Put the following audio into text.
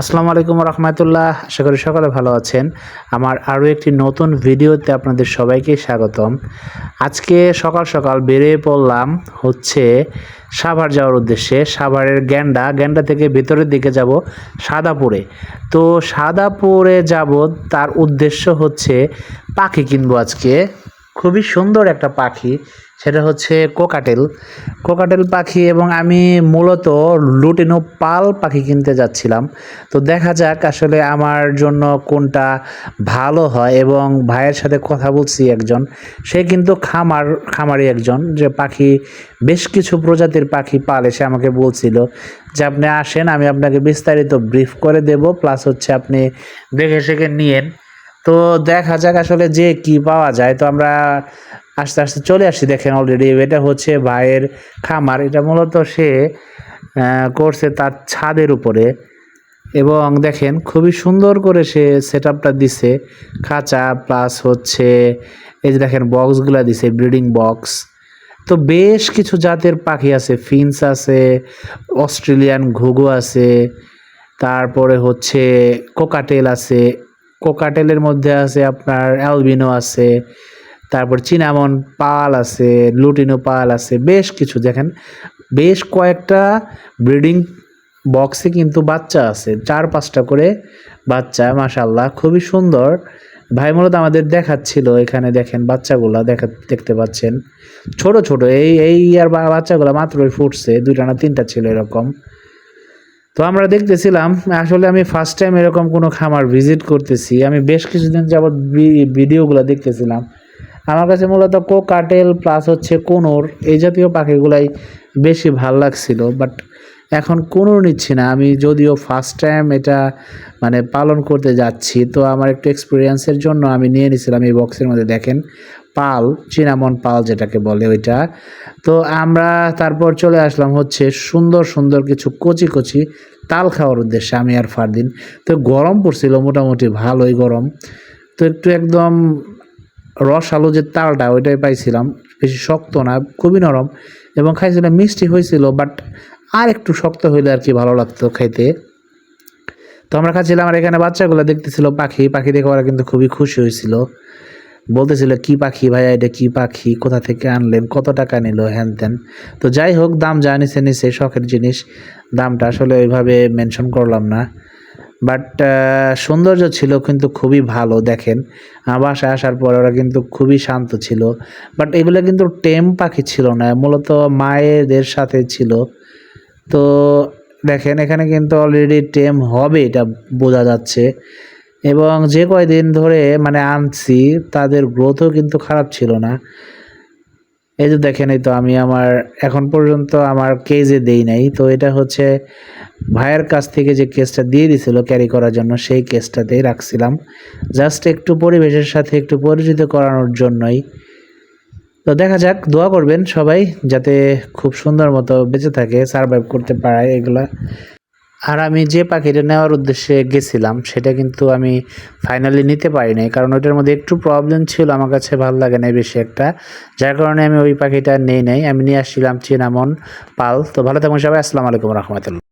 আসসালামু আলাইকুম রহমতুল্লাহ। আশা করি সকলে ভালো আছেন। আমার আরও একটি নতুন ভিডিওতে আপনাদের সবাইকে স্বাগতম। আজকে সকাল সকাল বেরিয়ে পড়লাম হচ্ছে সাভার যাওয়ার উদ্দেশ্যে। সাভারের গ্যান্ডা গ্যান্ডা থেকে ভেতরের দিকে যাব সাদাপুরে। তো সাদাপুরে যাব, তার উদ্দেশ্য হচ্ছে পাখি কিনবো আজকে। খুবই সুন্দর একটা পাখি, সেটা হচ্ছে কোকাটেল। কোকাটেল পাখি এবং আমি মূলত লুটিনো পাল পাখি কিনতে যাচ্ছিলাম। তো দেখা যাক আসলে আমার জন্য কোনটা ভালো হয় এবং ভাইয়ের সাথে কথা বলছি একজন। সে কিন্তু খামার, খামারি একজন, যে পাখি, বেশ কিছু প্রজাতির পাখি পালে সে আমাকে বলছিল যে আপনি আসেন, আমি আপনাকে বিস্তারিত ব্রিফ করে দেব, প্লাস হচ্ছে আপনি দেখে শেখে নিয়েন। তো দেখা যাক আসলে যে কি পাওয়া যায়। তো আমরা আস্তে আস্তে চলে আসি দেখেন অলরেডি এটা হচ্ছে ভাইয়ের খামার। এটা মূলত সে করছে তার ছাদের উপরে। এবং দেখেন খুবই সুন্দর করে সে সেট আপটা দিছে। খাঁচা প্লাস হচ্ছে এই যে দেখেন বক্সগুলো দিছে ব্রিডিং বক্স তো বেশ কিছু জাতের পাখি আছে। ফিন্স আছে, অস্ট্রেলিয়ান ঘুঘু আছে, তারপরে হচ্ছে কোকাটেল আছে। কোকাটেলের মধ্যে আছে আপনার অ্যালবিনো আছে, তারপর চিনামন পাল আছে, লুটিনো পাল আছে, বেশ কিছু। দেখেন, বেশ কয়েকটা ব্রিডিং বক্সে কিন্তু বাচ্চা আছে, চার পাঁচটা করে বাচ্চা মাশাল্লাহ খুবই সুন্দর। ভাই মূলত আমাদের দেখাচ্ছিল এখানে, দেখেন বাচ্চাগুলা দেখা, দেখতে পাচ্ছেন। ছোট ছোট, এই এই আর বাচ্চাগুলা মাত্রই ফুটছে, দুইটা না তিনটা ছিল এরকম। তো আমরা দেখতেছিলাম, আসলে আমি ফার্স্ট টাইম এরকম কোনো খামার ভিজিট করতেছি। আমি বেশ কিছুদিন যাবৎ ভিডিওগুলো দেখতেছিলাম। আমার কাছে মূলত কোকাটেল প্লাস হচ্ছে কোনোর, এই জাতীয় পাখিগুলাই বেশি ভালো লাগছিল বাট এখন কোনো নিচ্ছি না। আমি যদিও ফার্স্ট টাইম এটা মানে পালন করতে যাচ্ছি, তো আমার একটু এক্সপিরিয়েন্সের জন্য আমি নিয়ে নিছিলাম এই বক্সের মধ্যে, দেখেন, পাল, চিনামন পাল যেটাকে বলে ওইটা। তো আমরা তারপর চলে আসলাম হচ্ছে সুন্দর সুন্দর কিছু কচি কচি তাল খাওয়ার উদ্দেশ্যে, আমি আর ফারদিন। তো গরম পড়ছিল, মোটামুটি ভালোই গরম। তো একটু একদম রস আলু যে তালটা, ওইটাই পাইছিলাম। বেশি শক্ত না, খুবই নরম। এবং খাইছিলাম, মিষ্টি হয়েছিল বাট আর একটু শক্ত হইলে আর কি ভালো লাগতো খাইতে। তো আমরা খাচ্ছিলাম আর এখানে বাচ্চাগুলো দেখতেছিল পাখি। পাখি দেখে ওরা কিন্তু খুবই খুশি হয়েছিল। বলতেছিল, কি পাখি ভাইয়া এটা? কি পাখি? কোথা থেকে আনলেন? কত টাকা নিল? হ্যান ত্যান। তো যাই হোক, দাম যা নিচে নিচে শখের জিনিস। দামটা আসলে ওইভাবে মেনশন করলাম না। বাট সৌন্দর্য ছিল কিন্তু খুবই ভালো, দেখেন। আমার বাসায় আসার পর ওরা কিন্তু খুবই শান্ত ছিল। বাট এগুলো কিন্তু টেম পাখি ছিল না, মূলত মায়েদের সাথে ছিল। তো দেখেন, এখানে কিন্তু অলরেডি টেম হবে, এটা বোঝা যাচ্ছে। এবং যে কয়দিন ধরে মানে আনছি, তাদের গ্রোথও কিন্তু খারাপ ছিল না। এই যে দেখেন, এই তো আমি আমার, এখন পর্যন্ত আমার কেজে দেই নাই। তো এটা হচ্ছে ভাইয়ের কাছ থেকে যে কেসটা দিয়ে দিছিল ক্যারি করার জন্য, সেই কেসটাতেই রাখছিলাম। জাস্ট একটু পরিবেশের সাথে একটু পরিচিত করানোর জন্যই। তো দেখা যাক, দোয়া করবেন সবাই যাতে খুব সুন্দর মতো বেঁচে থাকে সার্ভাইভ করতে পারে এগুলা। আর আমি যে পাখিটা নেওয়ার উদ্দেশ্যে গেছিলাম, সেটা কিন্তু আমি ফাইনালি নিতে পারি নাই, কারণ ওইটার মধ্যে একটু প্রবলেম ছিল, আমার কাছে ভালো লাগে না বেশি একটা। যার কারণে আমি ওই পাখিটা নেই নাই, আমি নিয়ে আসছিলাম চিনামন পাল। তো ভালো থাকুন সবাই, আসসালামু আলাইকুম রহমতুল্লাহ।